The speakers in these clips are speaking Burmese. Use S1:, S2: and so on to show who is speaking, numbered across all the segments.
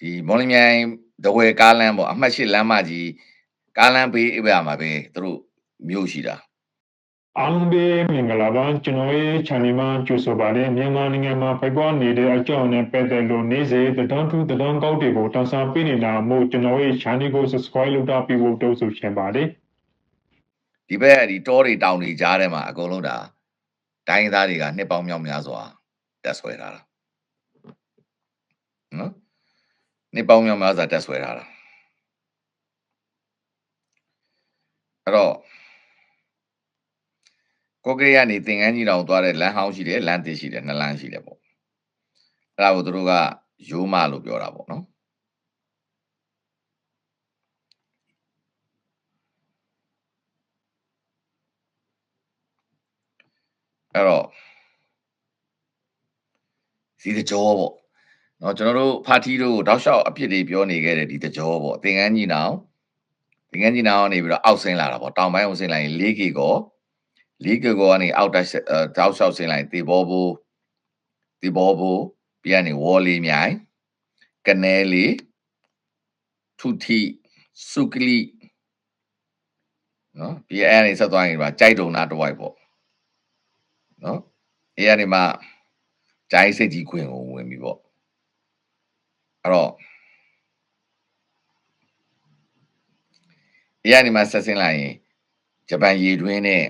S1: ဒီမော်လမြိုင်တဝဲကားလမ်းပေါ့အမှတ်၈လမ်းမကြီးကားလမ်းဘေးအပြာမှာပဲသူတို့မြို့ရှိတာ
S2: အားလုံးပဲမင်္ဂလာပါကျွန်တော်ရဲ့ channel မှာကြိုဆိုပါတယ်မြန်မာနိုင်ငံမှာဖိုက်ပွားနေတဲ့အကြောင်းနဲ့ပတ်သက်လို့နေ့စဉ်တဒန်းတူတဒန်းကောက်တွေကိုတန်းစားပေးနေတာမို့ကျွန်တော်ရဲ့ channel ကို subscribe လုပ်တာပြီးဖို့တောင်းဆိုချင်ပါတယ်
S1: ဒီဘက်ဒီတောတွေတောင်တွေကြားထဲမှာအကုန်လုံးဒါတိုင်းရင်းသားတွေကနှစ်ပေါင်းမြောက်များစွာတက်ဆွဲထားတာနော် နှစ်ပေါင်းမြောက်များစွာတက်ဆွဲထားတာအဲ့တော့ကိုကရိယာနေသင်္ကန်းကြီးတောင်သွားတဲ့လမ်းဟောင်းရှိတယ်လမ်းတစ်ရှိတယ်နှစ်လမ်းရှိတယ်ပေါ့အဲ့ဒါကိုသူတို့ကရိုးမလို့ပြောတာပေါ့နော်အဲ့တော့စီတကြောပေါ့ နော်ကျွန်တော်တို့ပါတီတို့တောက်လျှောက်အပြစ်တွေပြောနေခဲ့တဲ့ဒီတကြောပေါ့သင်္ကန်းကြီးနောင်သင်္ကန်းကြီးနောင်ကနေပြီးတော့အောက်ဆင်းလာတာပေါ့တောင်ပိုင်းအောင်ဆင်းလာရင် 4K ကော 4K ကောကနေအောက်တိုက်တောက်လျှောက်ဆင်းလာရင်တေဘောဘူးတေဘောဘူးပြီးကနေဝေါ်လီမြိုင်ကနဲလီထုတိစုကလိနော်ပြီးအဲ့အနေဆက်သွားရင်ပါကြိုက်တုံနာတဝိုက်ပေါ့နော်အဲ့အနေမှာကြိုက်စိတ်ကြီးခွင်ကိုဝင်ပြီပေါ့ အဲ့တော့အဲ့အနေမှာဆက်ဆင်းလိုက်ရင်ဂျပန်ရေတွင်းနဲ့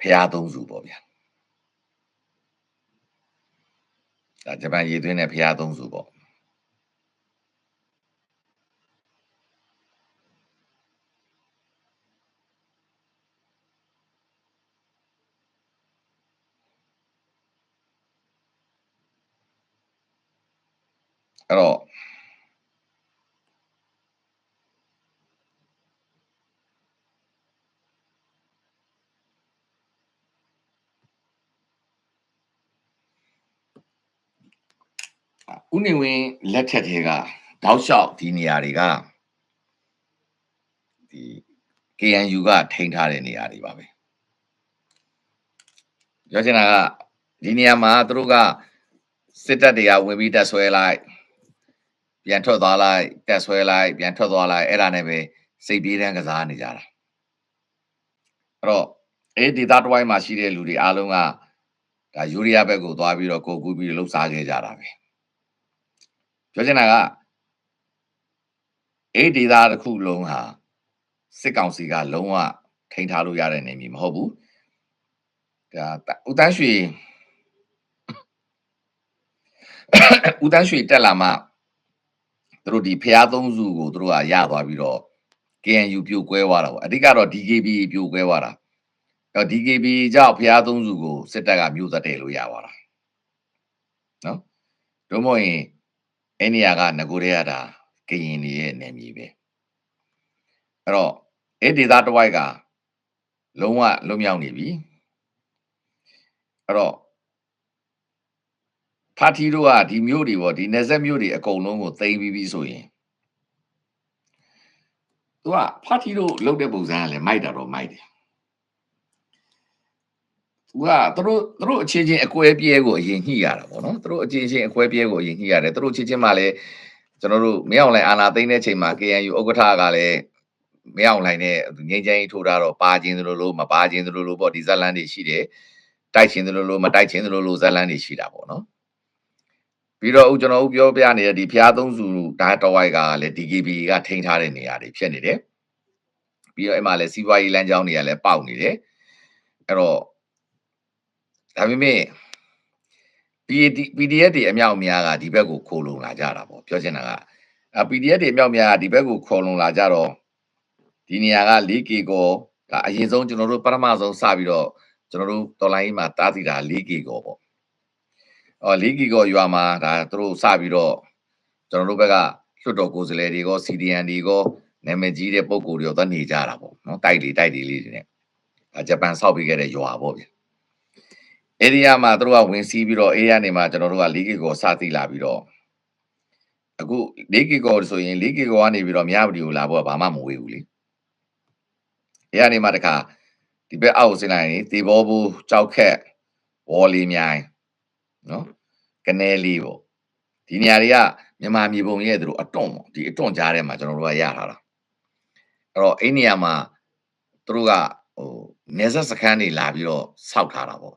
S1: ဖျားသုံးစုပေါ့ဗျာဒါဂျပန်ရေတွင်းနဲ့ဖျားသုံးစုပေါ့ အဲ့တော့ဥနေဝင်လက်ထက်တွေကတောက်လျှောက်ဒီနေရာတွေကဒီ KNU ကထိန်းထားတဲ့နေရာတွေပါပဲပြောချင်တာကဒီနေရာမှာသူတို့ကစစ်တပ်တွေကဝင်ပြီးတက်ဆွဲလိုက် ပြန်ထွက်သွားလိုက်တက်ဆွဲလိုက်ပြန်ထွက်သွားလိုက်အဲ့ဒါနဲ့ပဲစိတ်ပြေးတန်းကစားနေကြတာအဲ့တော့အဲ့ဒီဒေတာတစ်ဝိုင်းမှာရှိတဲ့လူတွေအားလုံးကဒါယူရီးယားဘက်ကိုသွားပြီးတော့ကိုကူးပြီးလှုပ်ရှားခဲ့ကြတာပဲပြောချင်တာကအဲ့ဒီဒေတာတစ်ခုလုံးဟာစစ်ကောင်စီကလုံးဝထိန်းထားလို့ရတဲ့နေမည်မဟုတ်ဘူးဒါဦးတန်းရွှေဦးတန်းရွှေတက်လာမှ သူတို့ဒီဖျားသုံးစုကိုသူတို့ကရသွားပြီးတော့ KNU ပြိုကွဲသွားတာပေါ့အဓိကတော့ DKB ပြိုကွဲသွားတာအဲ DKB ကြောင့်ဖျားသုံးစုကိုစစ်တပ်ကမြို့သက်တယ်လို့ရသွားတာနော်တို့မို့ရင်အဲ့နေရာကငကိုရဲရတာကရင်နေရဲ့နယ်မြေပဲအဲ့တော့အဲ့ဒေသတစ်ဝိုက်ကလုံးဝလွတ်မြောက်နေပြီအဲ့တော့ ဖာတီတို့ကဒီမျိုးတွေပေါ့ဒီနေဆက်မျိုးတွေအကုန်လုံးကိုသိမ်းပြီးပြီဆိုရင်သူကဖာတီတို့လုတ်တဲ့ပုံစံကလည်းမိုက်တာတော့မိုက်တယ်သူကသူတို့သူတို့အချင်းချင်းအကွဲပြဲကိုအရင်ညှိရတာပေါ့နော်သူတို့အချင်းချင်းအကွဲပြဲကိုအရင်ညှိရတယ်သူတို့ချင်းချင်းမှလည်းကျွန်တော်တို့မင်းအောင်လိုင်အာနာသိမ်းတဲ့ချိန်မှာ KNU ဥက္ကဋ္ဌကလည်းမင်းအောင်လိုင်နဲ့ငင်းချမ်းကြီးထိုးတာတော့ပါခြင်းသလိုလိုမပါခြင်းသလိုလိုပေါ့ဒီဇက်လန်တွေရှိတယ်တိုက်ခြင်းသလိုလိုမတိုက်ခြင်းသလိုလိုဇက်လန်တွေရှိတာပေါ့နော် ပြီးတော့ဦးကျွန်တော်ဦးပြောပြနေတဲ့ဒီဖျားသုံးစုဓာတ်တော်ဝိုက်ကလည်း DKB ကထိန်းထားတဲ့နေရာတွေဖြစ်နေတယ်ပြီးတော့အဲ့မှာလည်းစီးပွားရေးလမ်းကြောင်းတွေကလည်းပေါက်နေတယ်အဲ့တော့ဒါပေမဲ့ PDF တွေအမြောက်အများကဒီဘက်ကိုခိုးလုံလာကြတာပေါ့ပြောချင်တာက PDF တွေအမြောက်အများကဒီဘက်ကိုခေါ်လုံလာကြတော့ဒီနေရာက 4K ကိုဒါအရင်ဆုံးကျွန်တော်တို့ပထမဆုံးစပြီးတော့ကျွန်တော်တို့တော်လိုင်းမှာတားစီတာ 4K ကိုပေါ့ အော် 4K ကိုရွာမှာဒါသူတို့စပြီးတော့ကျွန်တော်တို့ဘက်ကလွှတ်တော်ကိုယ်စားလှယ်တွေက CDN တွေကနာမည်ကြီးတဲ့ပုံကိုယ်တွေတော့နေကြတာပေါ့နော်တိုက်တွေတိုက်တွေလေးတွေနဲ့ဒါဂျပန်ဆောက်ပြီးခဲ့တဲ့ရွာပေါ့ဗျဧရိယာမှာသူတို့ကဝင်စီးပြီးတော့ဧရိယာနေမှာကျွန်တော်တို့က 4K ကိုစသိလာပြီးတော့အခု 4K ကိုဆိုရင် 4K ကိုကနေပြီးတော့မြပတီကိုလာဖို့ကဘာမှမဝေးဘူးလေဧရိယာနေမှာတခါဒီဘက်အောက်ကိုဆင်းလိုက်ရင်တေဘောဘူးကြောက်ခက်ဝေါ်လီမြိုင် နော်ကနေလီပေါ့ဒီနေရာတွေကမြန်မာမြေပုံရဲ့သူတို့အတွန့်ပေါ့ဒီအတွန့်ကြားထဲမှာကျွန်တော်တို့ကရထားတာအဲ့တော့အဲ့နေရာမှာသူတို့ကဟိုနေဆက်စခန်းတွေလာပြီးတော့စောက်ထားတာပေါ့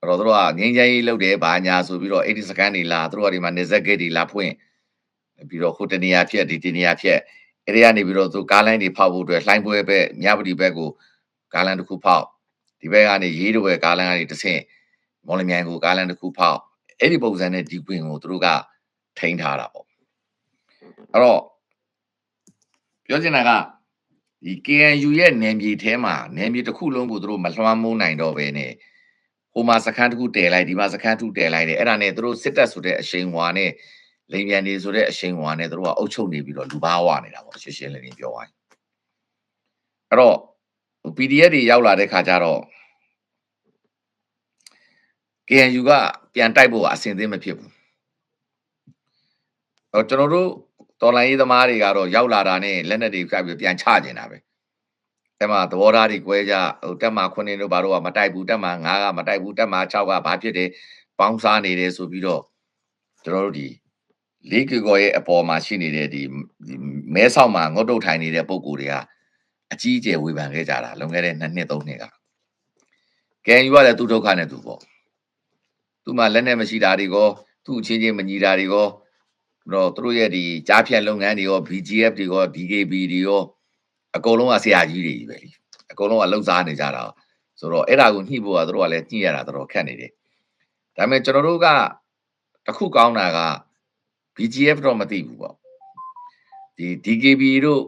S1: အဲ့တော့သူတို့ကငင်းချမ်းရေးလုပ်တယ်ဘာညာဆိုပြီးတော့အဲ့ဒီစခန်းတွေလာသူတို့ကဒီမှာနေဆက်ဂိတ်တွေလာဖွင့်ပြီးတော့ဟိုတနေရာဖြက်ဒီတနေရာဖြက်အဲ့ဒီကနေပြီးတော့သူကားလိုင်းတွေဖောက်ဖို့အတွက်လှိုင်းပွဲဘက်မြပတိဘက်ကိုကားလမ်းတစ်ခုဖောက်ဒီဘက်ကနေရေးတော့ဘက်ကားလမ်းကနေတစ်ဆင့် မော်လမြိုင်ကိုကားလမ်းတစ်ခုဖောက်အဲ့ဒီပုံစံနဲ့ဒီကွင်ကိုသူတို့ကထိန်းထားတာပေါ့အဲ့တော့ပြောချင်တာကဒီ KNU ရဲ့နယ်မြေထဲမှာနယ်မြေတစ်ခုလုံးကိုသူတို့မလွှမ်းမိုးနိုင်တော့ဘဲနဲ့ဟိုမှာစခန်းတစ်ခုတည်လိုက်ဒီမှာစခန်းတစ်ခုတည်လိုက်တယ်အဲ့ဒါနဲ့သူတို့စစ်တပ်ဆိုတဲ့အရှိန်ဝါနဲ့လိမ်ပြန်နေဆိုတဲ့အရှိန်ဝါနဲ့သူတို့ကအုပ်ချုပ်နေပြီးတော့လူဘာဝနေတာပေါ့ရှင်းရှင်းလင်းလင်းပြောရရင်အဲ့တော့ PDF တွေရောက်လာတဲ့ခါကျတော့ KNU ကပြန်တိုက်ဖို့အဆင်သင့်မဖြစ်ဘူး။အော်ကျွန်တော်တို့တော်လိုင်းရေးသမားတွေကတော့ရောက်လာတာနဲ့လက်နက်တွေကပ်ပြီးပြန်ချကျင်တာပဲ။တက်မှာသဘောထားတွေ꿰ကြဟိုတက်မှာ9တို့ဘာတို့ကမတိုက်ဘူးတက်မှာ9ကမတိုက်ဘူးတက်မှာ6ကဘာဖြစ်တယ်ပေါင်းစားနေတယ်ဆိုပြီးတော့ကျွန်တော်တို့ဒီလေးကီကောရဲ့အပေါ်မှာရှိနေတဲ့ဒီမဲဆောက်မှာငုတ်တုတ်ထိုင်နေတဲ့ပုံကိုယ်တွေကအကြီးအကျယ်ဝေဖန်ခဲ့ကြတာလွန်ခဲ့တဲ့2နှစ်3နှစ်ကကဲယူကလည်းသူ့ဒုက္ခနဲ့သူပေါ့ သူ့မှာလက်နဲ့မရှိတာတွေကောသူ့အချင်းချင်းမညီတာတွေကောတော့သူတို့ရဲ့ဒီကြားဖြတ်လုပ်ငန်းတွေရော BGF တွေရော DKB တွေရောအကုန်လုံးကဆရာကြီးတွေကြီးပဲလीအကုန်လုံးကလှုပ်ရှားနေကြတာဆိုတော့အဲ့ဒါကိုညှိဖို့ကသူတို့ကလည်းညှိရတာတော်တော်ခက်နေတယ်ဒါပေမဲ့ကျွန်တော်တို့ကတခုကောင်းတာက BGF တော့မသိဘူးပေါ့ဒီ DKB တို့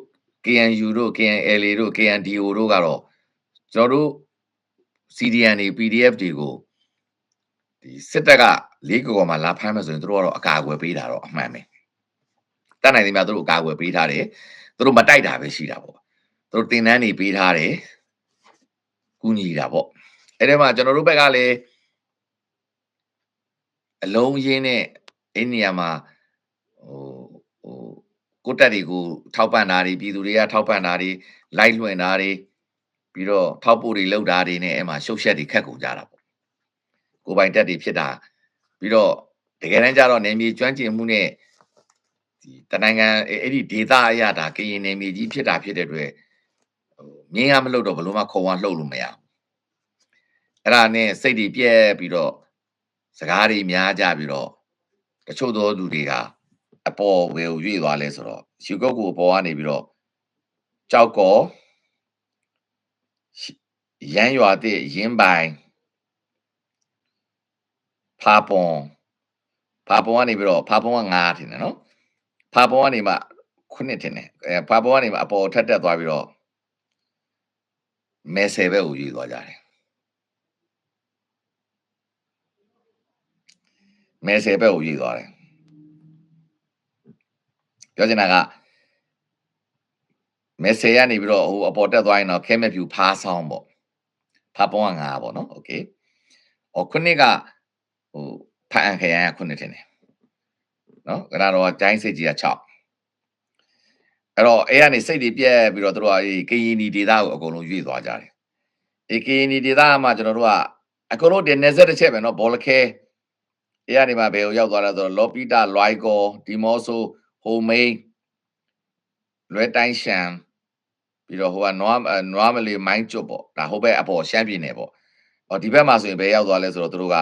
S1: KNU တို့ KNLA တို့ KNDO တို့ကတော့ကျွန်တော်တို့ CDN တွေ PDF တွေကို ဒီစစ်တပ်ကလေးကော်မှာလာဖမ်းမယ်ဆိုရင်တို့ကတော့အကာအကွယ်ပေးတာတော့အမှန်ပဲတတ်နိုင်တယ်များတို့အကာအကွယ်ပေးထားတယ်တို့မတိုက်တာပဲရှိတာပေါ့တို့တင်တန်းနေပေးထားတယ်ကူညီတာပေါ့အဲ့ဒီမှာကျွန်တော်တို့ဘက်ကလည်းအလုံးရင်းနဲ့အဲ့နေရာမှာဟိုဟိုကိုတက်တွေကိုထောက်ပံ့တာတွေပြည်သူတွေကထောက်ပံ့တာတွေလိုက်လွှင့်တာတွေပြီးတော့ထောက်ပို့တွေလုပ်တာတွေနဲ့အဲ့မှာရှုပ်ရှက်တွေခက်ကုန်ကြတာပေါ့ ကိုပိုင်တက်တွေဖြစ်တာပြီးတော့တကယ်တမ်းကျတော့နေမြေကျွမ်းကျင်မှုနဲ့ဒီတနိုင်ငံအဲ့ဒီဒေတာအရတာကရင်နေမြေကြီးဖြစ်တာဖြစ်တဲ့အတွက်ဟိုမြင်းရမလို့တော့ဘလို့မှခုံဝါလှုပ်လို့မရဘူးအဲ့ဒါနဲ့စိတ်တွေပြက်ပြီးတော့စကားတွေများကြပြီးတော့တချို့သောသူတွေကအပေါ်ဝေကိုရွေ့သွားလဲဆိုတော့ယူကုတ်ကိုအပေါ်ကနေပြီးတော့ကြောက်ကောရမ်းရွာတဲ့ရင်းပိုင် ဖာပွန်ဖာပွန်ကနေပြီးတော့ဖာပွန်က9ထင်တယ်နော်ဖာပွန်ကနေမှခုနှစ်ထင်တယ်အဲဖာပွန်ကနေမှအပေါ်ထက်တက်သွားပြီးတော့မဲဆယ်ဘက်ကိုရွေ့သွားကြတယ်မဲဆယ်ဘက်ကိုရွေ့သွားတယ်ပြောချင်တာကမဲဆယ်ကနေပြီးတော့ဟိုအပေါ်တက်သွားရင်တော့ခဲမဲ့ဖြူဖားဆောင်ပေါ့ဖာပွန်က9ပေါ့နော်โอเคဟောခုနှစ်က ဟိုဖအန်ခရိုင်ကခုနှစ်ထင်တယ်နော်ကနာတော့ကျိုင်းစိတ်ကြီးက6အဲ့တော့အဲကနေစိတ်တွေပြက်ပြီးတော့တို့ကအေးကရင်ဒီဒေတာကိုအကုန်လုံးရွေ့သွားကြတယ်အေးကရင်ဒီဒေတာမှာကျွန်တော်တို့ကအကုန်လုံးဒီနေဆက်တစ်ချက်ပဲနော်ဘောလခဲအဲကနေမှဘယ်ကိုရောက်သွားလဲဆိုတော့လော်ပီတာလွိုင်ကောဒီမော့ဆိုဟိုမိန်လွဲတိုင်းရှန်ပြီးတော့ဟိုကနွားနွားမလီမိုင်းကျွတ်ပေါ့ဒါဟိုဘက်အပေါ်ရှမ်းပြည်နယ်ပေါ့ဟောဒီဘက်မှာဆိုရင်ဘယ်ရောက်သွားလဲဆိုတော့တို့က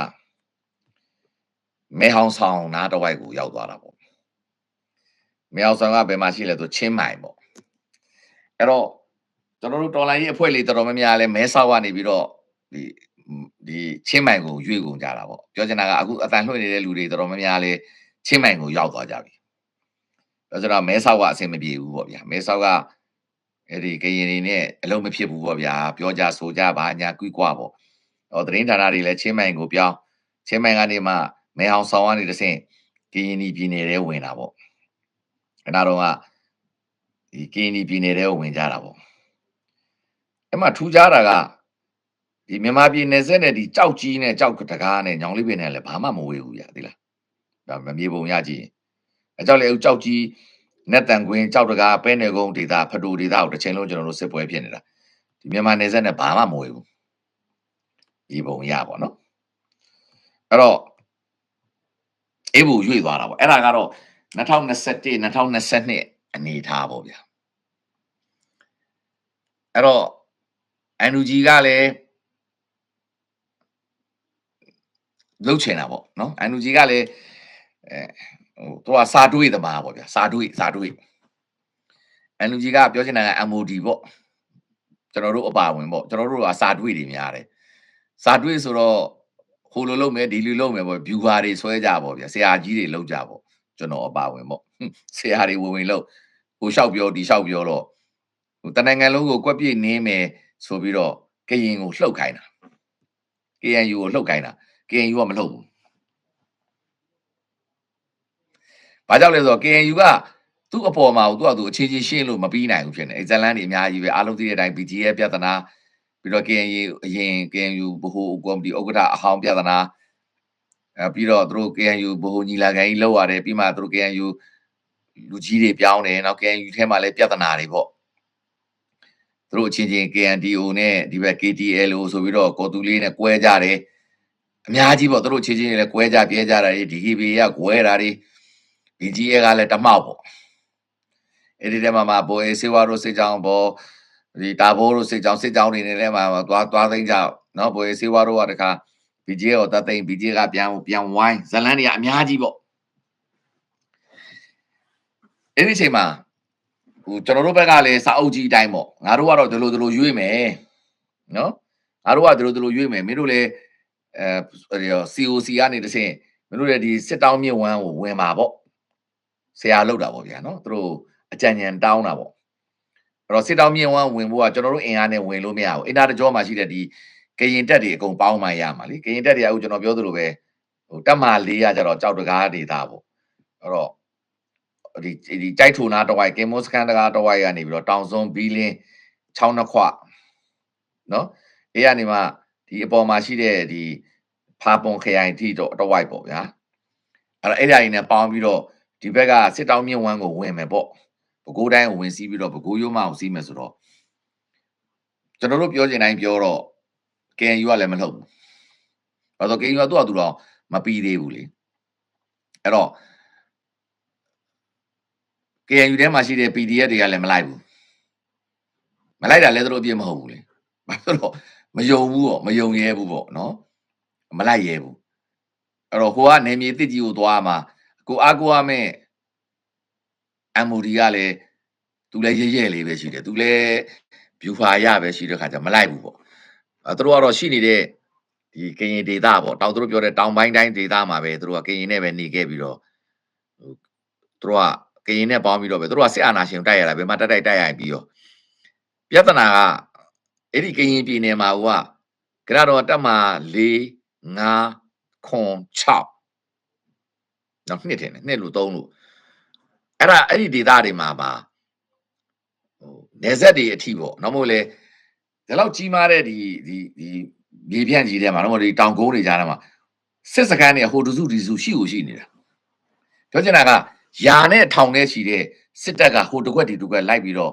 S1: မဲဟောင်းဆောင်နားတစ်ဝိုက်ကိုရောက်သွားတာပေါ့မဲဟောင်းဆောင်ကဘယ်မှာရှိလဲဆိုချင်းမိုင်ပေါ့အဲ့တော့ကျွန်တော်တို့တော်လိုင်းရေးအဖွဲ့လေးတော်တော်များများလဲမဲဆောက်ကနေပြီးတော့ဒီဒီချင်းမိုင်ကိုရွေ့ကုန်ကြတာပေါ့ပြောချင်တာကအခုအတန်လွှင့်နေတဲ့လူတွေတော်တော်များများလဲချင်းမိုင်ကိုရောက်သွားကြပြီပြောချင်တာမဲဆောက်ကအဆင်မပြေဘူးပေါ့ဗျာမဲဆောက်ကအဲ့ဒီကရင်တွေနဲ့အလုံးမဖြစ်ဘူးပေါ့ဗျာပြောကြဆိုကြပါညာကွီးကွာပေါ့ဟောသတင်းဌာနတွေလည်းချင်းမိုင်ကိုပြောင်းချင်းမိုင်ကနေမှ မဲအောင်ဆောင်ကနေတဆင့်ကရင်နီပြည်နယ်ထဲဝင်တာပေါ့ခဏတော့ကဒီကရင်နီပြည်နယ်ထဲဝင်ကြတာပေါ့အဲ့မှာထူးခြားတာကဒီမြန်မာပြည်နယ်စက်နဲ့ဒီကြောက်ကြီးနဲ့ကြောက်တကားနဲ့ညောင်လေးပင်နဲ့လည်းဘာမှမဝေးဘူးဗျာသိလားဒါမမြေပုံရကြည့်အကြောက်လေအကြောက်ကြီးနက်တန်ကွင်းကြောက်တကားပဲနေကုန်းဒေတာဖတူဒေတာကိုတစ်ချိန်လုံးကျွန်တော်တို့စစ်ပွဲဖြစ်နေတာဒီမြန်မာနယ်စက်နဲ့ဘာမှမဝေးဘူးဒီပုံရပါတော့အဲ့တော့ အေးဘူးရွေ့သွားတာပေါ့အဲ့ဒါကတော့2021 2022အနေထားပေါ့ဗျာအဲ့တော့ NUG ကလည်းလှုပ်ချင်တာပေါ့နော် NUG ကလည်းအဲဟိုသူကစာတွေးသမားပေါ့ဗျာစာတွေးစာတွေး NUG ကပြောချင်တာက MOD ပေါ့ကျွန်တော်တို့အပါဝင်ပေါ့ကျွန်တော်တို့ကစာတွေးတွေများတယ်စာတွေးဆိုတော့ ဟိုလိုလုပ်မယ်ဒီလိုလုပ်မယ်ပေါ့ viewer တွေဆွဲကြပေါ့ဗျာဆရာကြီးတွေလုပ်ကြပေါ့ကျွန်တော်အပါဝင်ပေါ့ဆရာတွေဝင်ဝင်လုပ်ဟိုလျှောက်ပြောဒီလျှောက်ပြောတော့ဟိုတနိုင်ငံလုံးကိုကွက်ပြည့်နေမယ်ဆိုပြီးတော့ကရင်ကိုလှုပ်ခိုင်းတာ KNU ကိုလှုပ်ခိုင်းတာ KNU ကမလှုပ်ဘူးဘာကြောင့်လဲဆိုတော့ KNU ကသူ့အပေါ်မှာသူကသူအခြေချင်းရှင်းလို့မပြီးနိုင်ဘူးဖြစ်နေအဲဇလန်တွေအများကြီးပဲအားလုံးသိတဲ့အတိုင်း BGF ပြဿနာ ပြီးတော့ KNU အရင် KNU ဘဟုကော်မတီဥက္ကဋ္ဌအဟောင်းပြဿနာအဲပြီးတော့သူတို့ KNU ဘဟုညီလာခံကြီးလောက်ရတယ်ပြီးမှသူတို့ KNU လူကြီးတွေပြောင်းတယ်နောက် KNU ထဲမှာလည်းပြဿနာတွေပေါ့သူတို့အချင်းချင်း KNDO နဲ့ဒီဘက် KTLO ဆိုပြီးတော့ကော်တူလေးနဲ့ကွဲကြတယ်အများကြီးပေါ့သူတို့အချင်းချင်းတွေလည်းကွဲကြပြဲကြတာတွေ DKB ကကွဲတာတွေ BGA ကလည်းတမောက်ပေါ့အဲ့ဒီထဲမှာမှာဘိုးအေးစေဝါတို့စစ်ကြောင်းပေါ့ ဒီတာဘိုးတို့စစ်ကြောင်းစစ်ကြောင်းတွေနဲ့လည်းမှာသွားသွားသိမ်းကြနော်ဘိုးအေးစေဝါတို့ကတခါ BGA ကိုတတ်သိမ်း BGA ကပြန်ပြန်ဝိုင်းဇလန်းတွေကအများကြီးပေါ့အဲ့ဒီအချိန်မှာဟိုကျွန်တော်တို့ဘက်ကလည်းစာအုပ်ကြီးအတိုင်းပေါ့ငါတို့ကတော့ဒီလိုဒီလိုရွေးမယ်နော်ငါတို့ကဒီလိုဒီလိုရွေးမယ်မင်းတို့လည်းအဲ COC ကနေတဆင့်မင်းတို့လည်းဒီစစ်တောင်းမြင့်ဝမ်းကိုဝင်ပါပေါ့ဆရာလောက်တာပေါ့ဗျာနော်သူတို့အကြံဉာဏ်တောင်းတာပေါ့ အဲ့တော့စစ်တောင်းမြင့်ဝမ်းဝင်ဖို့ကကျွန်တော်တို့အင်အားနဲ့ဝင်လို့မရဘူးအင်တာတကြောမှာရှိတဲ့ဒီကရင်တက်တွေအကုန်ပေါင်းမှရမှာလीကရင်တက်တွေအခုကျွန်တော်ပြောသလိုပဲဟိုတက်မာ၄ရကျတော့ကြောက်တကားဒေတာပေါ့အဲ့တော့ဒီဒီကြိုက်ထူနာတဝိုက်ကင်မိုစကန်တကားတဝိုက်ကနေပြီးတော့တောင်စွန်းဘီလင်းချောင်းနှခွနော်အဲ့ကနေမှဒီအပေါ်မှာရှိတဲ့ဒီဖာပွန်ခရိုင်ထိတော့တဝိုက်ပေါ့ဗျာအဲ့တော့အဲ့ဒါကြီးနဲ့ပေါင်းပြီးတော့ဒီဘက်ကစစ်တောင်းမြင့်ဝမ်းကိုဝင်မယ်ပေါ့ ပဲခူးတိုင်းကိုဝင်စီးပြီးတော့ပဲခူးရိုးမအောင်စီးမယ်ဆိုတော့ကျွန်တော်တို့ပြောချင်တိုင်းပြောတော့ KNU ကလည်းမလုပ်ဘူး။ဘာလို့ KNU ကသူ့အတူတော့မပြီးသေးဘူးလေ။အဲ့တော့ KNU ထဲမှာရှိတဲ့ PDF တွေကလည်းမလိုက်ဘူး။မလိုက်တာလည်းသူတို့အပြစ်မဟုတ်ဘူးလေ။ဘာလို့တော့မယုံဘူးပေါ့မယုံရဲဘူးပေါ့နော်။မလိုက်ရဲဘူး။အဲ့တော့ဟိုကနေမြေတစ်ကြီးကိုသွားမှာကိုအားကိုရမဲ့ MOD ကလည်းသူလည်းရဲရဲလေးပဲရှိတယ်သူလည်း view file ရပဲရှိတဲ့ခါကျမလိုက်ဘူးပေါ့အဲသူတို့ကတော့ရှိနေတဲ့ဒီကရင်ဒေတာပေါ့တောင်သူတို့ပြောတဲ့တောင်ပိုင်းတိုင်းဒေတာမှာပဲသူတို့ကကရင်နဲ့ပဲနေခဲ့ပြီးတော့ဟိုသူတို့ကကရင်နဲ့ပေါင်းပြီးတော့ပဲသူတို့ကစစ်အာဏာရှင်တိုက်ရတာဘယ်မှာတက်တိုက်တိုက်ရပြီးတော့ပြဿနာကအဲ့ဒီကရင်ပြည်နယ်မှာဟိုကကြတော့တက်မှာ၄၅ခွန်6နော်နှစ်ထင်တယ်နှစ်လို့သုံးလို့ အဲ့ဒါအဲ့ဒီဒေတာတွေမှာပါဟိုနေဆက်တွေအထိပေါ့နော်မဟုတ်လေဒီလောက်ကြီးမားတဲ့ဒီဒီဒီမြေပြန့်ကြီးထဲမှာတော့ဒီတောင်ကုန်းတွေကြားထဲမှာစစ်စခန်းတွေဟိုတစုဒီစုရှိကိုရှိနေတာပြောချင်တာကယာနဲ့ထောင်နဲ့ရှိတဲ့စစ်တပ်ကဟိုတကွက်ဒီတကွက်လိုက်ပြီးတော့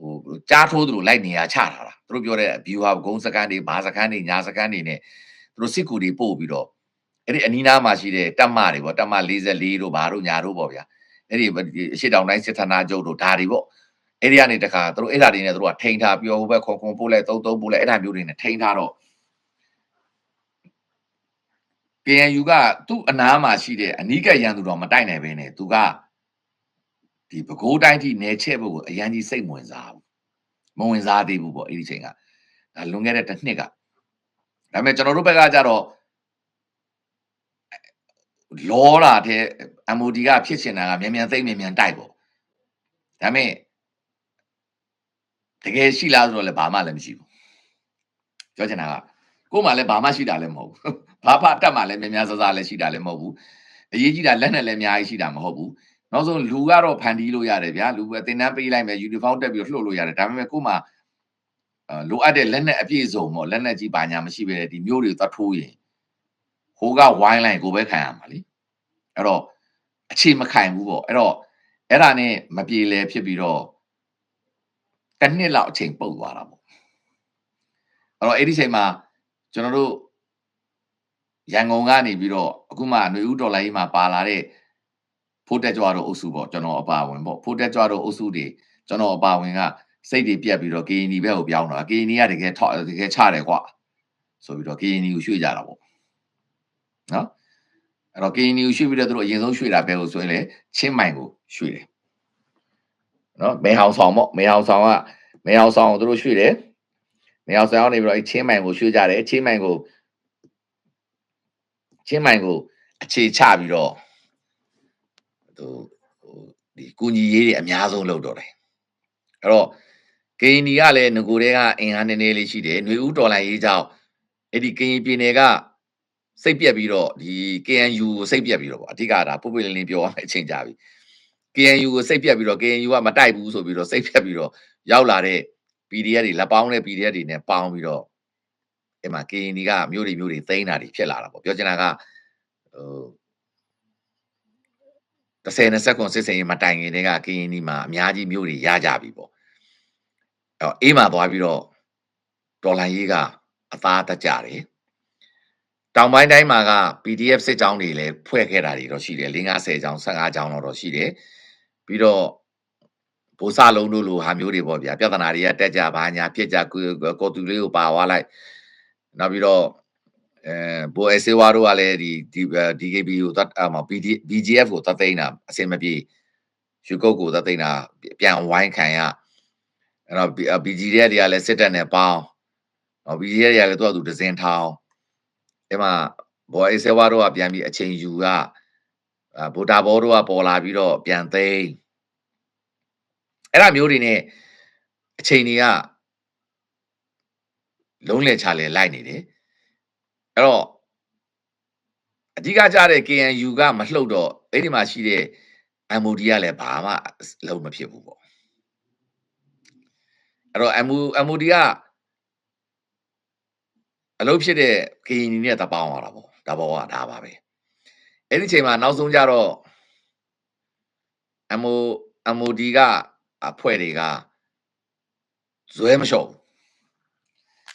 S1: ဟိုကြားထိုးသူတို့လိုက်နေရချထားတာသူတို့ပြောတဲ့ view ဟာဂုံးစခန်းတွေဘာစခန်းတွေညာစခန်းတွေနဲ့သူတို့စစ်ကူတွေပို့ပြီးတော့အဲ့ဒီအနီးနားမှာရှိတဲ့တပ်မတွေပေါ့တပ်မ44တို့ဘာတို့ညာတို့ပေါ့ဗျာ အဲ့ဒီအရှိတောင်တိုင်းစစ်ဌာနချုပ်တို့ဒါတွေပေါ့အဲ့ဒီကနေတခါသူတို့အဲ့ဒါတွေနဲ့သူတို့ကထိန်းထားပြောဟိုဘက်ခွန်ခွန်ပို့လိုက်သုံးသုံးပို့လိုက်အဲ့ဒါမျိုးတွေနဲ့ထိန်းထားတော့ KNU ကသူ့အနားမှာရှိတဲ့အနီးကပ်ရန်သူတော်မတိုက်နိုင်ဘဲနဲ့သူကဒီပဲခူးတိုင်းထိနယ်ချက်ဖို့အရန်ကြီးစိတ်ဝင်စားဘူးမဝင်စားသေးဘူးပေါ့အဲ့ဒီချိန်ကဒါလွန်ခဲ့တဲ့တစ်နှစ်ကဒါပေမဲ့ကျွန်တော်တို့ဘက်ကကြတော့ လောတာတဲ့ MOD ကဖြစ်ချင်တာကမြန်မြန်သိမ့်မြန်မြန်တိုက်ပေါ့ဒါပေမဲ့တကယ်ရှိလားဆိုတော့လည်းဘာမှလည်းမရှိဘူးပြောချင်တာကကို့မှာလည်းဘာမှရှိတာလည်းမဟုတ်ဘူးဘာဖတက်မှာလည်းများများဆဆလည်းရှိတာလည်းမဟုတ်ဘူးအရေးကြီးတာလက်နဲ့လည်းအများကြီးရှိတာမဟုတ်ဘူးနောက်ဆုံးလူကတော့ဖန်တီးလို့ရတယ်ဗျာလူပဲတင်တန်းပေးလိုက်မယ်ယူနီဖောင်းတက်ပြီးလှုပ်လို့ရတယ်ဒါပေမဲ့ကို့မှာလိုအပ်တဲ့လက်နဲ့အပြည့်စုံပေါ့လက်နဲ့ကြီးပါညာမရှိပဲဒီမျိုးတွေသွားထိုးရင် ဟိုကဝိုင်းလိုက်ကိုပဲခံရမှာလीအဲ့တော့အခြေမခိုင်ဘူးပေါ့အဲ့တော့အဲ့ဒါနဲ့မပြေလဲဖြစ်ပြီးတော့တစ်နှစ်လောက်အချိန်ပုတ်သွားတာပေါ့အဲ့တော့အဲ့ဒီချိန်မှာကျွန်တော်တို့ရန်ကုန်ကနေပြီးတော့အခုမှຫນွေဦးတော်လိုင်းကြီးမှာပါလာတဲ့ဖို့တက်ကြွတော့အုပ်စုပေါ့ကျွန်တော်အပါဝင်ပေါ့ဖို့တက်ကြွတော့အုပ်စုတွေကျွန်တော်အပါဝင်ကစိတ်တွေပြက်ပြီးတော့ KNI ဘက်ကိုပြောင်းတော့ KNI ကတကယ်ထောက်တကယ်ချတယ်ကွာဆိုပြီးတော့ KNI ကိုရွှေ့ကြတာပေါ့ နော်အဲ့တော့ KNI ကိုရွှေ့ပြီးတော့သူတို့အရင်ဆုံးရွှေ့တာပဲလို့ဆိုရင်လေချင်းမိုင်ကိုရွှေ့တယ်နော်မဲဟောင်ဆောင်ပေါ့မဲဟောင်ဆောင်ကမဲဟောင်ဆောင်ကိုသူတို့ရွှေ့တယ်မဲဟောင်ဆောင်ကနေပြီးတော့အဲ့ချင်းမိုင်ကိုရွှေ့ကြတယ်ချင်းမိုင်ကိုချင်းမိုင်ကိုအခြေချပြီးတော့သူဟိုဒီကုညီရေးတွေအများဆုံးလုပ်တော့တယ်အဲ့တော့ကရင်နီကလည်းငကိုတဲကအင်အားနည်းနည်းလေးရှိတယ်ຫນွေဦးတော်လိုင်းရေးကြောင့်အဲ့ဒီကရင်ပြည်နယ်က စိတ်ပြက်ပြီးတော့ဒီ KNU ကိုစိတ်ပြက်ပြီးတော့ပေါ့အဓိကဒါပုပ်ပွေလင်းလင်းပြောရမယ်အချိန်ကြာပြီ KNU ကိုစိတ်ပြက်ပြီးတော့ KNU ကမတိုက်ဘူးဆိုပြီးတော့စိတ်ပြက်ပြီးတော့ရောက်လာတဲ့ PDF တွေလက်ပေါင်းတဲ့ PDF တွေနဲ့ပေါင်းပြီးတော့အဲ့မှာ KND ကမြို့တွေမြို့တွေသိမ်းတာတွေဖြစ်လာတာပေါ့ပြောချင်တာကဟို30 20ခွန်စစ်စင်ရေးမတိုင်ခင်တည်းက KND မှာအများကြီးမြို့တွေရကြပြီပေါ့အဲ့တော့အေးမှာသွားပြီးတော့ဒေါ်လာရေးကအသားတကြတယ် တောင်ပိုင်းတိုင်းမှာက PDF စစ်ကြောင်းတွေလည်းဖွဲ့ခဲ့တာတွေတော့ရှိတယ်၄50ကြောင်း15ကြောင်းတော့ရှိတယ်ပြီးတော့ဘိုးစလုံးတို့လိုဟာမျိုးတွေပေါ့ဗျာပြဿနာတွေကတက်ကြပါညာဖြစ်ကြကိုတူလေးကိုပါသွားလိုက်နောက်ပြီးတော့အဲဘိုးအစေဝါတို့ကလည်းဒီဒီ DKB ကိုသတ်အမ BD BGF ကိုသတ်သိမ်းတာအစင်မပြေယူကုတ်ကိုသတ်သိမ်းတာပြန်ဝိုင်းခံရအဲ့တော့ BG တွေကလည်းစစ်တပ်နဲ့ပေါင်းနော် BG တွေကလည်းသူ့အတူဒဇင်ထောင်း အဲ့မှာဘောအေဆေဝါတို့ကပြန်ပြီးအချိန်ယူကဗိုတာဘောတို့ကပေါ်လာပြီးတော့ပြန်သိမ်းအဲ့ဒါမျိုးတွေနဲ့အချိန်တွေကလုံးလဲချလဲလိုက်နေတယ်အဲ့တော့အဓိကကြတဲ့ KNU ကမလှုပ်တော့အဲ့ဒီမှာရှိတဲ့ MOD ကလည်းဘာမှလုံးမဖြစ်ဘူးပေါ့အဲ့တော့ MO MOD က အလုပ်ဖြစ်တဲ့ KNU နဲ့တပေါင်းသွားတာပေါ့ဒါပေါ်ကဒါပါပဲအဲ့ဒီချိန်မှာနောက်ဆုံးကြတော့ MO MOD ကအဖွဲ့တွေကဇွဲမလျှော့ဘူး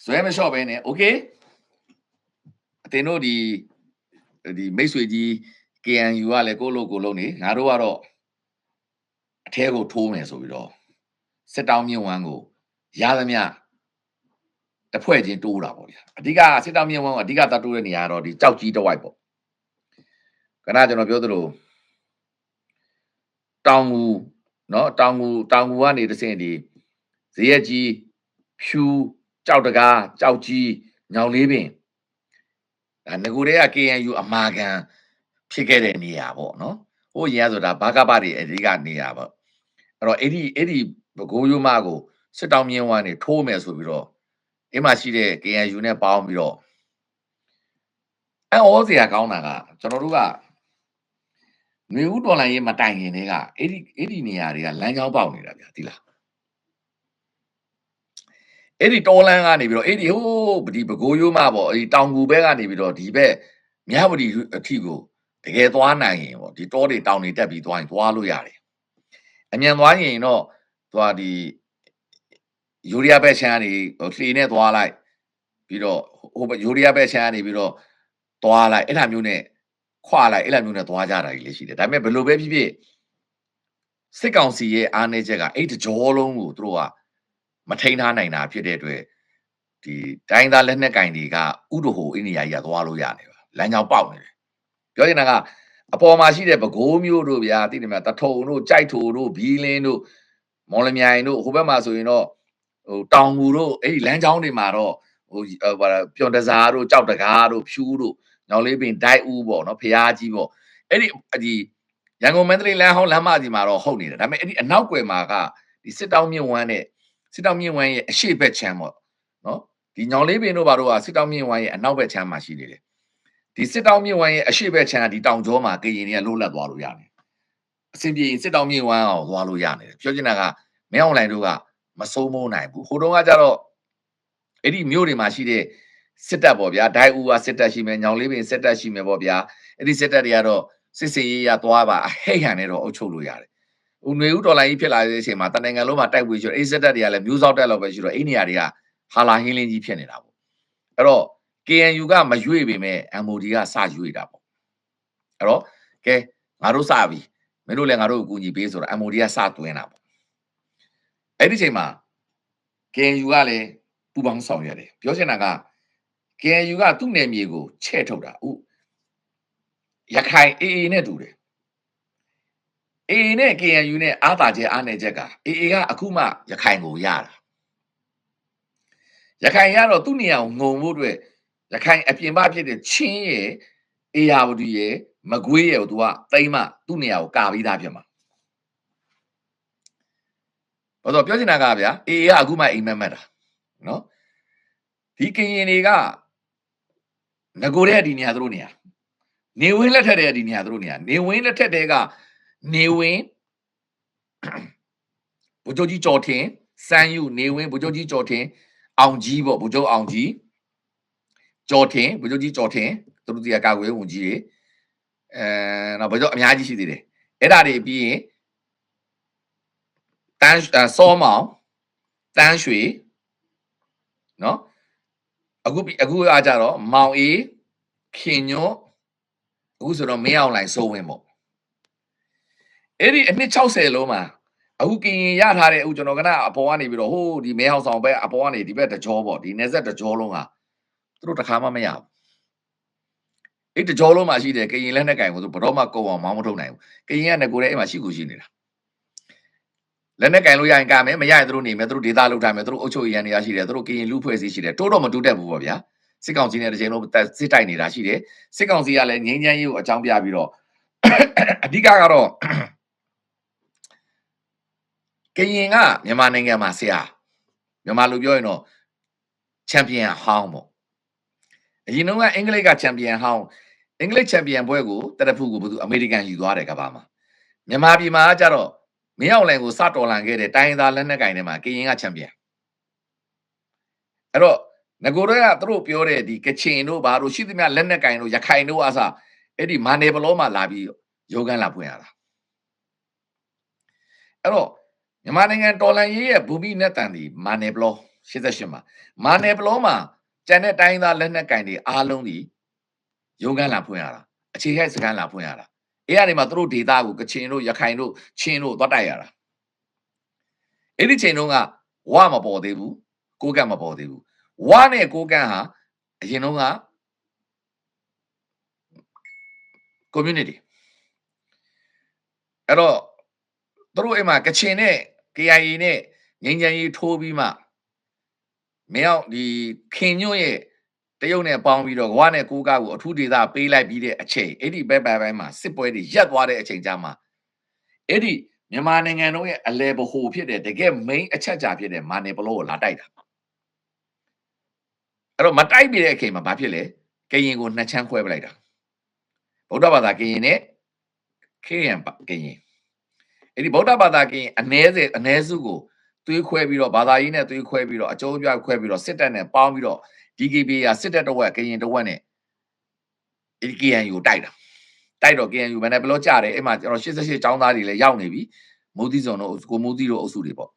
S1: ဇွဲမလျှော့ပဲနဲ့ okay အတင်တို့ဒီဒီမိတ်ဆွေကြီး KNU ကလည်းကိုလို့ကိုလို့နေငါတို့ကတော့အထဲကိုထိုးမယ်ဆိုပြီးတော့စစ်တောင်းမြင့်ဝမ်းကိုရသမျှ တစ်ဖွဲ့ချင်းတိုးတာပေါ့ဗျာအဓိကစစ်တောင်းမြင့်ဝန်းကအဓိကတတ်တိုးတဲ့နေရာကတော့ဒီကြောက်ကြီးတဝိုက်ပေါ့ခဏကျွန်တော်ပြောသလိုတောင်ငူနော်တောင်ငူတောင်ငူကနေတဆင့်ဒီဇရက်ကြီးဖြူကြောက်တကားကြောက်ကြီးညောင်လေးပင်ဒါငကူတွေက KNU အမာခံဖြစ်ခဲ့တဲ့နေရာပေါ့နော်ဟိုရင်ကဆိုတာဘာကပတွေအဓိကနေရာပေါ့အဲ့တော့အဲ့ဒီအဲ့ဒီဘကိုးယုမကိုစစ်တောင်းမြင်းဝမ်းနေထိုးမယ်ဆိုပြီးတော့ အဲ့မှာရှိတဲ့ KNU နဲ့ပေါင်းပြီးတော့အဲဩစရာကောင်းတာကကျွန်တော်တို့ကငွေဦးဒေါ်လာရေးမတိုင်ခင်တည်းကအဲ့ဒီအဲ့ဒီနေရာတွေကလမ်းကြောင်းပေါက်နေတာဗျာဒီလားအဲ့ဒီတော်လန်းကနေပြီးတော့အဲ့ဒီဟိုးဒီပကိုးရိုးမပေါ့အဲ့ဒီတောင်ကူဘက်ကနေပြီးတော့ဒီဘက်မြဝတီအထိကိုတကယ်သွားနိုင်ရင်ပေါ့ဒီတောတွေတောင်တွေတက်ပြီးသွားရင်သွားလို့ရတယ်အမြန်သွားရင်တော့သွားဒီ ယူရီးယားဘက်ချမ်းကနေလှေနဲ့သွားလိုက်ပြီးတော့ဟိုယူရီးယားဘက်ချမ်းကနေပြီးတော့သွားလိုက်အဲ့ဒါမျိုးနဲ့ခွာလိုက်အဲ့လိုမျိုးနဲ့သွားကြတာကြီးလည်းရှိတယ်ဒါပေမဲ့ဘယ်လိုပဲဖြစ်ဖြစ်စစ်ကောင်စီရဲ့အားနည်းချက်ကအဲ့တကြောလုံးကိုသူတို့ကမထိန်ထားနိုင်တာဖြစ်တဲ့အတွက်ဒီတိုင်းသားလက်နက်ကင်တွေကဥဒဟိုအိန္ဒိယကြီးကသွားလို့ရတယ်ပါလမ်းကြောင်းပေါက်နေတယ်ပြောချင်တာကအပေါ်မှာရှိတဲ့ပဲခူးမျိုးတို့ဗျာတိတယ်မတထုံတို့ကြိုက်ထိုတို့ဘီလင်းတို့မော်လမြိုင်တို့ဟိုဘက်မှာဆိုရင်တော့ ဟိုတောင်ငူတို့အဲ့ဒီလမ်းကြောင်းတွေမှာတော့ဟိုဘာပျော်တစားတို့ကြောက်တကားတို့ဖြူးတို့ညောင်လေးပင်ဒိုက်ဦးပေါ့နော်ဖျားကြီးပေါ့အဲ့ဒီဒီရန်ကုန်မန္တလေးလမ်းဟောင်းလမ်းမကြီးမှာတော့ဟုတ်နေတယ်ဒါပေမဲ့အဲ့ဒီအနောက်ွယ်မှာကဒီစစ်တောင်းမြင့်ဝမ်းနဲ့စစ်တောင်းမြင့်ဝမ်းရဲ့အရှိတ်ဘက်ချမ်းပေါ့နော်ဒီညောင်လေးပင်တို့ဘာတို့ကစစ်တောင်းမြင့်ဝမ်းရဲ့အနောက်ဘက်ချမ်းမှာရှိနေတယ်ဒီစစ်တောင်းမြင့်ဝမ်းရဲ့အရှိတ်ဘက်ချမ်းကဒီတောင်ကျောမှာကရင်တွေကလို့လက်သွားလို့ရတယ်အစဉ်ပြေစစ်တောင်းမြင့်ဝမ်းအောင်သွားလို့ရနေတယ်ပြောချင်တာကမင်းအောင်လိုင်တို့က မစိုးမိုးနိုင်ဘူးဟိုတုန်းကကြတော့အဲ့ဒီမြို့တွေမှာရှိတဲ့စစ်တပ်ပေါ့ဗျာဒိုင်ဦးကစစ်တပ်ရှိမယ်ညောင်လေးပင်စစ်တပ်ရှိမယ်ပေါ့ဗျာအဲ့ဒီစစ်တပ်တွေကတော့စစ်စင်ရေးရသွားပါအဟဲ့ဟန်နဲ့တော့အုပ်ချုပ်လို့ရတယ်။ဦးနွေဦးဒေါ်လာကြီးဖြစ်လာတဲ့အချိန်မှာတနင်္ဂနွေလုံးမှာတိုက်ပွဲရှိတော့အဲ့စစ်တပ်တွေကလည်းမျိုးစောက်တက်လောက်ပဲရှိတော့အဲ့နေရာတွေကဟာလာဟင်းလင်းကြီးဖြစ်နေတာပေါ့။အဲ့တော့ KNU ကမရွေ့ပေမဲ့ MOD ကစရွေ့တာပေါ့။အဲ့တော့ကဲငါတို့စပြီမင်းတို့လည်းငါတို့ကိုကူညီပေးဆိုတော့ MOD ကစသွင်းတာပေါ့ အဲ့ဒီချိန်မှာ KNU ကလည်းပူပေါင်းဆောင်ရတယ်ပြောချင်တာက KNU ကသူ့နယ်မြေကိုချဲ့ထုတ်တာဥရခိုင် AA နဲ့တူတယ် AA နဲ့ KNU နဲ့အားသာချက်အားနေချက်က AA ကအခုမှရခိုင်ကိုရတာရခိုင်ရတော့သူ့နေရာကိုငုံဖို့အတွက်ရခိုင်အပြင်ဘဖြစ်တဲ့ချင်းရဲ့အေယာဝတီရဲ့မကွေးရဲ့ကိုသူကတိမ့်မှသူ့နေရာကိုကာပြီးသားဖြစ်မှာ ဘာလို့ပြောချင်တာကဗျာ AA ကအခုမှအိမ်မက်မက်တာနော်ဒီကရင်တွေကငကိုတဲ့ဒီနေရာသူတို့နေရာနေဝင်းလက်ထက်တဲ့ဒီနေရာသူတို့နေရာနေဝင်းလက်ထက်တဲ့ကနေဝင်းဘုချုပ်ကြီးကျော်ထင်စမ်းယူနေဝင်းဘုချုပ်ကြီးကျော်ထင်အောင်ကြီးပေါ့ဘုချုပ်အောင်ကြီးကျော်ထင်ဘုချုပ်ကြီးကျော်ထင်သူတို့တရားကာကွယ်ဝင်ကြီးတွေအဲတော့ဘုချုပ်အများကြီးရှိသေးတယ်အဲ့ဒါတွေပြီးရင် တန်းစောမောင်တန်းရွှေနော်အခုအခုအားကြတော့မောင်အေးခင်ညောအခုဆိုတော့မင်းအောင်လိုင်စိုးဝင်ပေါ့အဲ့ဒီအနှစ်60လုံးမှာအခုကရင်ရထားတဲ့အခုကျွန်တော်ကနအပေါ်ကနေပြီးတော့ဟိုးဒီမဲဟောင်ဆောင်ဘက်အပေါ်ကနေဒီဘက်တကြောပေါ့ဒီနေဆက်တကြောလုံးဟာသူတို့တစ်ခါမှမရဘူးအဲ့တကြောလုံးမှာရှိတယ်ကရင်လက်နဲ့ကင်ကိုသူဘတော်မှကုံအောင်မောင်းမထုတ်နိုင်ဘူးကရင်ကငကိုတဲ့အဲ့မှာရှိကိုရှိနေတာ လက်နဲ့ကင်လို့ရရင်ကမယ်မရရင်သူတို့နေမယ်သူတို့ဒေသလောက်ထားမယ်သူတို့အုပ်ချုပ်ရေးရန်နေရရှိတယ်သူတို့ကရင်လူဖွဲ့စည်းရှိတယ်တိုးတော့မတိုးတက်ဘူးပေါ့ဗျာစစ်ကောင်စီနဲ့တစ်ချိန်လုံးစစ်တိုက်နေတာရှိတယ်စစ်ကောင်စီကလည်းငင်းချမ်းရေးကိုအကြောင်းပြပြီးတော့အဓိကကတော့ကရင်ကမြန်မာနိုင်ငံမှာဆရာမြန်မာလိုပြောရင်တော့ချန်ပီယံဟောင်းပေါ့အရင်တော့ကအင်္ဂလိပ်ကချန်ပီယံဟောင်းအင်္ဂလိပ်ချန်ပီယံဘွဲကိုတရဖူကိုဘယ်သူအမေရိကန်ယူသွားတယ်ကဘာမှာမြန်မာပြည်မှာကျတော့ မင်းအောင်လှိုင်ကိုစတော်လန်ခဲ့တဲ့တိုင်းရင်းသားလက်နက်ကင်တွေမှာကရင်ကချန်ပီယံအဲ့တော့ငကိုတွေကသူတို့ပြောတဲ့ဒီကချင်တို့ဘာတို့ရှိသမျှလက်နက်ကင်တို့ရခိုင်တို့အစားအဲ့ဒီမာနေဘလောမှာလာပြီးယောဂန်လာဖွင့်ရတာအဲ့တော့မြန်မာနိုင်ငံတော်လန်ရေးရဲ့ဘူမိနဲ့တန်ဒီမာနေဘလော88မှာမာနေဘလောမှာကျန်တဲ့တိုင်းသားလက်နက်ကင်တွေအားလုံးဒီယောဂန်လာဖွင့်ရတာအခြေခိုက်စကန်လာဖွင့်ရတာ အဲ့ဒီမှာသူတို့ဒေတာကိုကချင်တို့ရခိုင်တို့ချင်းတို့သွားတိုက်ရတာအဲ့ဒီချိန်တုန်းကဝမပေါ်သေးဘူးကိုကတ်မပေါ်သေးဘူးဝါနဲ့ကိုကန့်ဟာအရင်တော့က community အဲ့တော့သူတို့အိမ်မှာကချင်နဲ့ KIA နဲ့ငင်းချမ်းရေးထိုးပြီးမှမင်းအောင်ဒီခင်ညွန့်ရဲ့ တရုတ်နဲ့ပေါင်းပြီးတော့ဝါနဲ့ကိုကကိုအထူးဒေသပေးလိုက်ပြီးတဲ့အချိန်အဲ့ဒီဘက်ဘက်ပိုင်းမှာစစ်ပွဲတွေရပ်သွားတဲ့အချိန်ကြမှာအဲ့ဒီမြန်မာနိုင်ငံတို့ရဲ့အလဲဘဟိုဖြစ်တဲ့တကယ် main အချက်ကြာဖြစ်တဲ့မာနေဘလောကိုလာတိုက်တာအဲ့တော့မတိုက်ပြတဲ့အချိန်မှာဘာဖြစ်လဲကရင်ကိုနှစ်ချမ်းခွဲပလိုက်တာဗုဒ္ဓဘာသာကရင်နဲ့ခေယံကရင်အဲ့ဒီဗုဒ္ဓဘာသာကရင်အ ਨੇ စေအ ਨੇ စုကိုသွေးခွဲပြီးတော့ဘာသာရေးနဲ့သွေးခွဲပြီးတော့အကျိုးပြခွဲပြီးတော့စစ်တပ်နဲ့ပေါင်းပြီးတော့ DKB ကစစ်တပ်တော့ကရင်တော့နဲ့အဲ့ဒီ KNU တိုက်တာတိုက်တော့ KNU ဘယ်နဲ့ဘလို့ကြတယ်အဲ့မှာကျွန်တော်88ចောင်းသားတွေလည်းရောက်နေပြီမိုးသီးစုံတို့ကိုမိုးသီးတို့အုပ်စုတွေပေါ့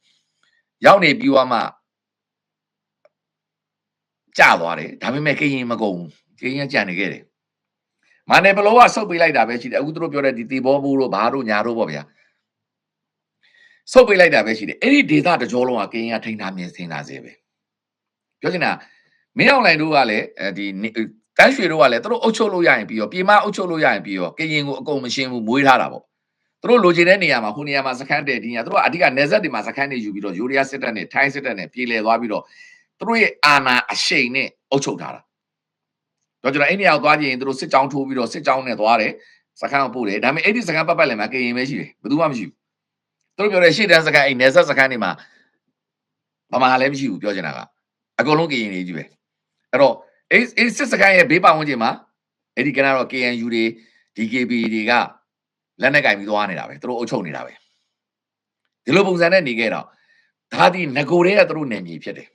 S1: ရောက်နေပြီးတော့မှကျသွားတယ်ဒါပေမဲ့ကရင်မကုန်ကရင်ကကြံနေခဲ့တယ်မာနယ်ဘလောကဆုတ်ပေးလိုက်တာပဲရှိတယ်အခုသူတို့ပြောတဲ့ဒီတေဘောဘူးတို့ဘာတို့ညာတို့ပေါ့ဗျာဆုတ်ပေးလိုက်တာပဲရှိတယ်အဲ့ဒီဒေတာတကြောလုံးကကရင်ကထိန်းထားမြင်စင်တာစေပဲပြောချင်တာ မင်းအောင်လိုင်တို့ကလည်းအဲဒီတန်းရွှေတို့ကလည်းသူတို့အုပ်ချုပ်လို့ရရင်ပြီးတော့ပြေမအုပ်ချုပ်လို့ရရင်ပြီးတော့ကရင်ကိုအကုန်မရှင်းဘူးမွေးထားတာပေါ့သူတို့လိုချင်တဲ့နေရာမှာဟိုနေရာမှာစခန်းတည်ဒီနေရာသူတို့ကအဓိကနေဆက်တွေမှာစခန်းတွေယူပြီးတော့ယူရီးယားစစ်တပ်နဲ့ထိုင်းစစ်တပ်နဲ့ပြည်လည်သွားပြီးတော့သူတို့ရဲ့အာဏာအရှိန်နဲ့အုပ်ချုပ်ထားတာတော့ကျွန်တော်အဲ့နေရာကိုသွားကြည့်ရင်သူတို့စစ်ကြောင်းထိုးပြီးတော့စစ်ကြောင်းနဲ့သွားတယ်စခန်းကိုပို့တယ်ဒါပေမဲ့အဲ့ဒီစခန်းပတ်ပတ်လည်းမှာကရင်ပဲရှိတယ်ဘယ်သူမှမရှိဘူးသူတို့ပြောတဲ့ရှေ့တန်းစခန်းအဲ့နယ်ဆက်စခန်းတွေမှာဘာမှလည်းမရှိဘူးပြောချင်တာကအကုန်လုံးကရင်တွေကြီးပဲ အဲ့တော့အဲ့အဲ့စစ်စခန်းရဲ့ဘေးပတ်ဝန်းကျင်မှာအဲ့ဒီကနတော့ KNU တွေ DKB တွေကလက်နဲ့ကင်ပြီးသွားနေတာပဲသူတို့အုပ်ချုပ်နေတာပဲဒီလိုပုံစံနဲ့နေခဲ့တော့ဒါဒီငကိုတွေကသူတို့နယ်မြေဖြစ်တယ်